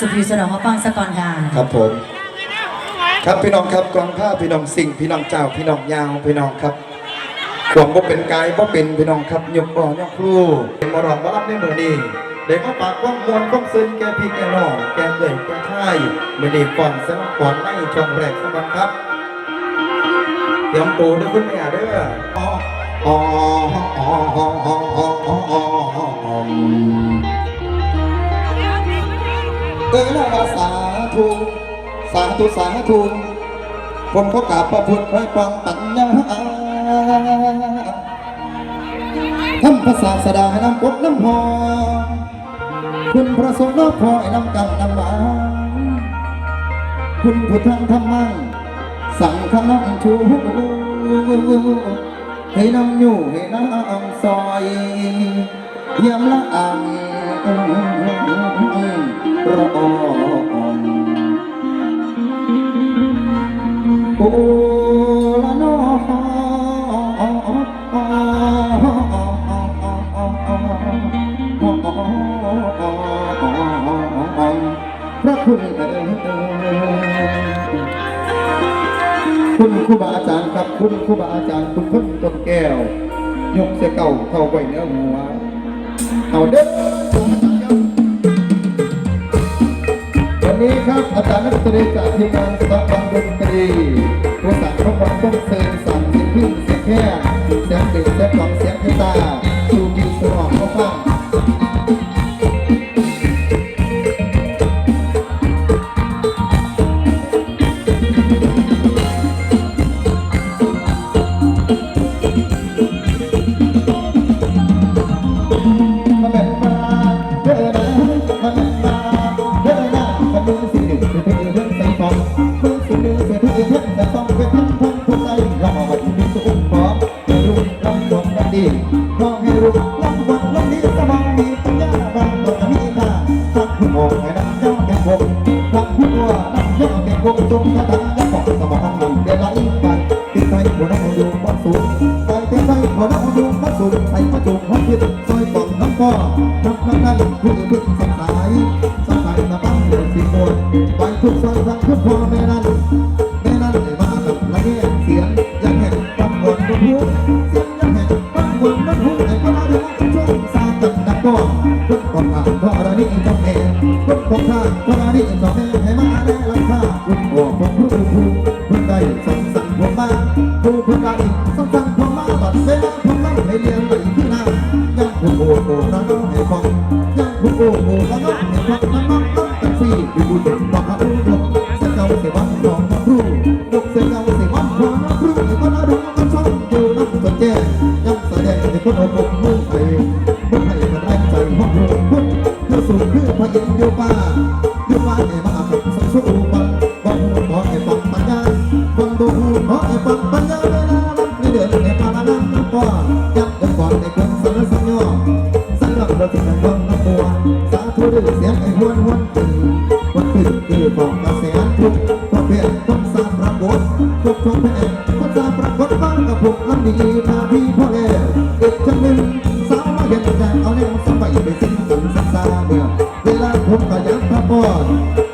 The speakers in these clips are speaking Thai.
สุพีสนองเขาฟังสะกอนกาะครับผม ครับพี่น้องครับกองผ้าพี่น้องสิ่งพี่น้องเจ้าพี่น้องยาวพี่น้องครับขวงก็เป็นกายก็เป็นพี่น้องครับยกบ่อยกครูเป็นมารองมารัพในมือนี้เด็กก็ปากว่องมวนว่องซึนแกพี่แกน้องแกเกิดแกท่ายไม่ได้ฟังสมัครก่อนไม่ช่องแรกสมัคครับเตรียมตัวด้วยคุณแม่เด้ออ๋ออ๋ออ๋ออ๋ออ๋ออ๋อ เอ้ยนะว่าสาธุสาธุสาธุผมขอกราบพระพุทธไว้ฟังปัญญาทำภาษาสดาให้น้ำกน้ำหอมคุณพระสงฆ์น้ำพอยน้ำกังน้ำหวานคุณพุทธังธรรมังสั่งคำน้ำชูให้น้ำอยู่ให้น้ำซอยเยี่ยมละอัง รอโอละนอพระคุณเอ่ยคุณครูบาอาจารย์ครับคุณครูบาอาจารย์คุณพ้นต้นแก้ว ยกเสียเก่าเข้าไว้เนื้อหัวเอาเด้อ อาจารย์นักดนตรีจากทีมงานสถาบันดนตรีผู้สารพระวันต้องเซินสั่งเสียงพึ่งเสียงแค่เสียงเด็กเสียงกลองเสียงกีตาร์สูบีสมองเขาฟัง สูงปล่อยทิ้ไว้พอน้ำยุงน้สูงไปมาจงห้องพิษซอยต่องน้ำพ่อน้ำน้ำนั่นผู้อื่นพึ่งสังสายสังสายน้ำบ้านเดือดสีมวลไปทุกซอยรักทุกพ่อแม่นั้นแม่นั้นเลยมากับละแง่เสียงยังแห่งตำบลน้นหูเสียงยังแห่งตำบลน้ำพุไหนก็มาด้ 不不 เภทต้องสร้างประกฏทุกทุกแห่งก็สร้างประกฏบ้างกับผมนั้นดีมาพี่พ่อแล้วอีกจังหนึ่งสาวมาเห็นแต่เอาแนวสมัยไปสิ้นสันสักษาเมื่อเวลาผมก็ยักพระปอน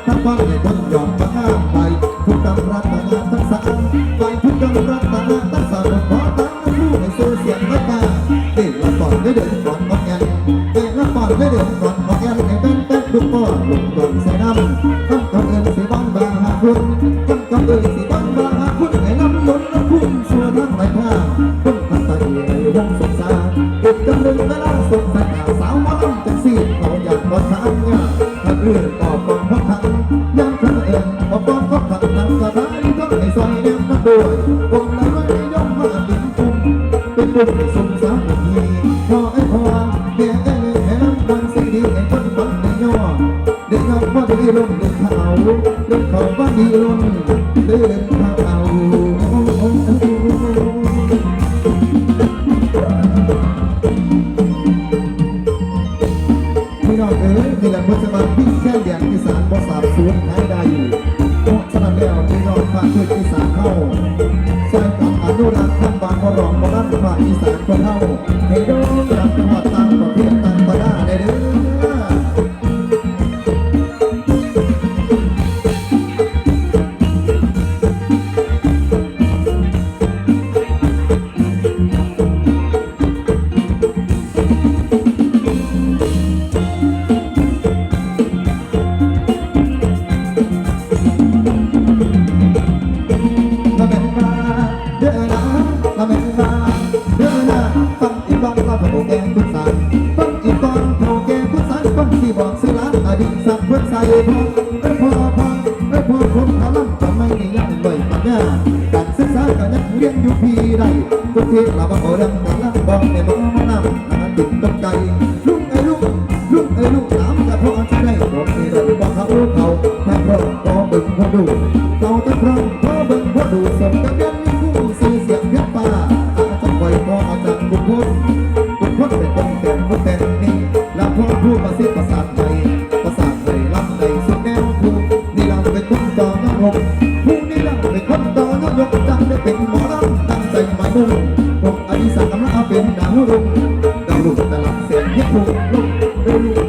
ถ้าฟังให้คนยอมมาข้ามไปทุกกำรัตนาทั้งสามไปทุกกำรัตนาทั้งสามขอตั้งผู้ให้สู้เสียงรัตนาเด็กละก่อนได้เดินก่อนบอกแอนเด็กละก่อนได้เดิน วงสงสารเด็กจำลึงเวลาสงสารสาวมาล้ำจังสีเขาอยากมาทำงานถ้าเรื่องต่อปองพักทังยังครั้งเอิญพอปองพักทังนั้นสบายต้องให้ซอยแนมนั้นด้วยองนั้นไม่ย่อมมาเป็นคุมเป็นบุญสมสารทีพอไอ้พอแก่ไอ้เลยให้น้ำมันสิ่งดีให้คนฟังในย่อเด็กเขาว่าดีลงเด็กเขาเด็กเขาว่าดีลง นี่แหละพุทธบัณฑิตแค่เดียงอีสานบ่สาบสูญหายได้เพราะฉะนั้นแล้วพี่น้องฝากช่วยอีสานเข้าสร้างกับอนุรักษ์คำบางบ่รองบ่รักฝากอีสานคนเข้าให้ด่งดังจังหวัดต่างประเทศ ทุกทีเราบ่เอาเรื่องแต่ละบองในบ่มาน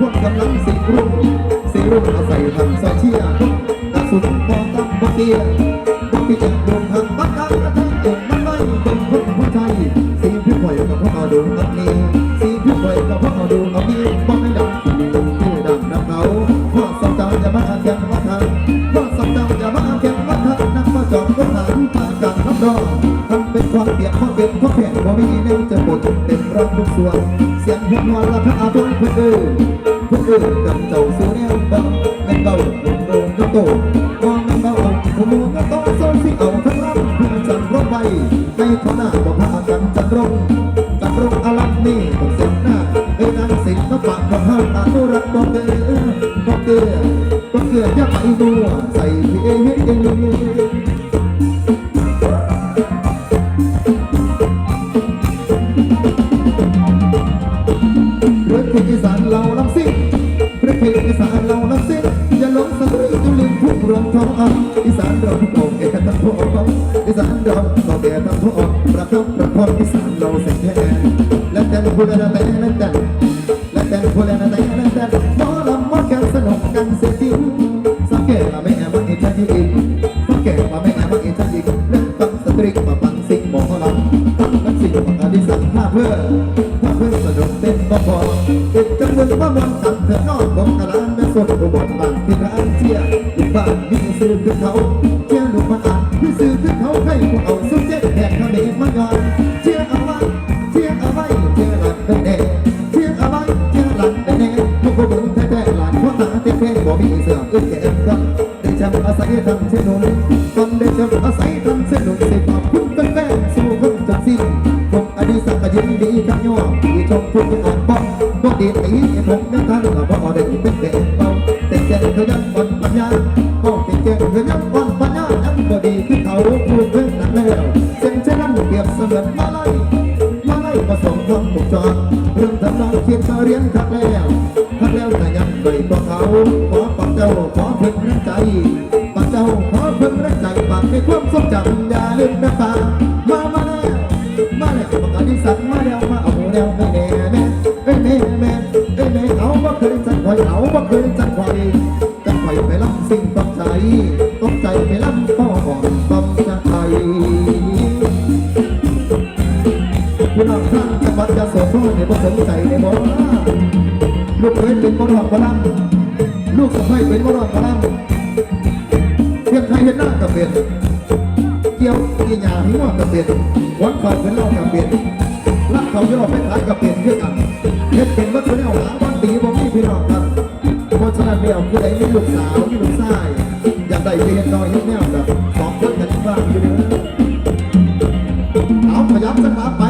รุ่งกกำลังสีรุ่งสีรุ่งเอาใส่ทำซอยเชียร์กระสุนพอตั้งบ่เตียบ่ที่จะรวมทางบักกังกระทั่งเกิดมันไม่เป็นคนผู้ใจสีพี่ปล่อยกับพวกเอาดูอันนี้สีพี่ปล่อยกับพวกเอาดูเอานี้บ่ไม่ดังที่ดีที่ดังนับเขาพ่อสาวเจ้าอย่ามาแข่งวัฒนพ่อสาวเจ้าอย่ามาแข่งวัฒนนักมาจอมก็หารผ่านการรับรองทำเป็นความเปียกความเป็นความแข็งบ่ามีแนวจะหมดเต็มร้องทุกส่วนเสียงหัวนวลละพระอาบุญเพื่อ ผู้อื่นกับเจ้าสู่แนวบังแม่นเบาบุญโดนกระโตมองแม่นเบาผู้มูกระโตโซนสิเอาทั้งรับเพื่อจังรถไปในท้างหน้า สานเราเสียงแท้และแต่ละผู้ละแต่ละแต่และแต่ผู้เล่นแต่ละแต่หมอลำหมอแข่สนุกกันเสียจริงสังเกตว่าไม่แอบว่าอิจฉาที่อีกสังเกตว่าไม่แอบว่าอิจฉาอีกเล่นฟังสตริกมาฟังสิ่งหมอลำฟักันสิ่งของอดีสั่งผ้าเพื่อเพื่อสนุกเต้นบ่พอติดจังมึงว่ามนต์กันเถอะนอกของกระลานแม่สดอุบลบางที่ร้านเชียร์ลูกบ้านมีซื้อขึ้นเขาเชียร์ลูกมาอ่านมีซื้อขึ้นเขาให้พวกเอาสุดเจ็ด ชียร์เอาไว้เชียร์เอาไว้เชี เขายังอ่อนปัญญายังบดีขึ้นเขาพูดเพื่องนั้นแล้วเส้นเช่นนั้นเปรียบเสมือนมาลัยมาไล่ผสมรวมถูกจอดเรื่องทำนองเขียนเรียนคักแล้วคักแล้วแต่ยังไม่บอกเขาขอปักเจ้าขอเพิ่งรักใจปักเจ้าขอเพิ่งรักใจฝากในความทรงจำอย่าลืมนะป้า ต้องใจต้องใจไปรับพ่อก่อนต้องจะไทยพี่น้องท่านจังหวัดยะโสธรในประสงใจในบ่ลูกเคยเป็นมรดกพลังลูกสะใภ้เป็นมรดกพลังเพียงใครเห็นหน้ากับเป็นเกี่ยวกีหยาหิ้วกับเป็นวันเขาเป็นเล่ากับเป็นรักเขาย่อไปขายกับเป็นเพื่อกันเฮ็ดเป็นวัตถุแนวหาวันตีบ่มีพี่น้องครับเพราะฉะนั้นแล้วผู้ใดมีลูกสาวมีลูกชาย อยากได้ไปเห็นน้อยเห็นแนวแบบสองคนกันบ้างอยู่เด้อเอาขยับกันมาไป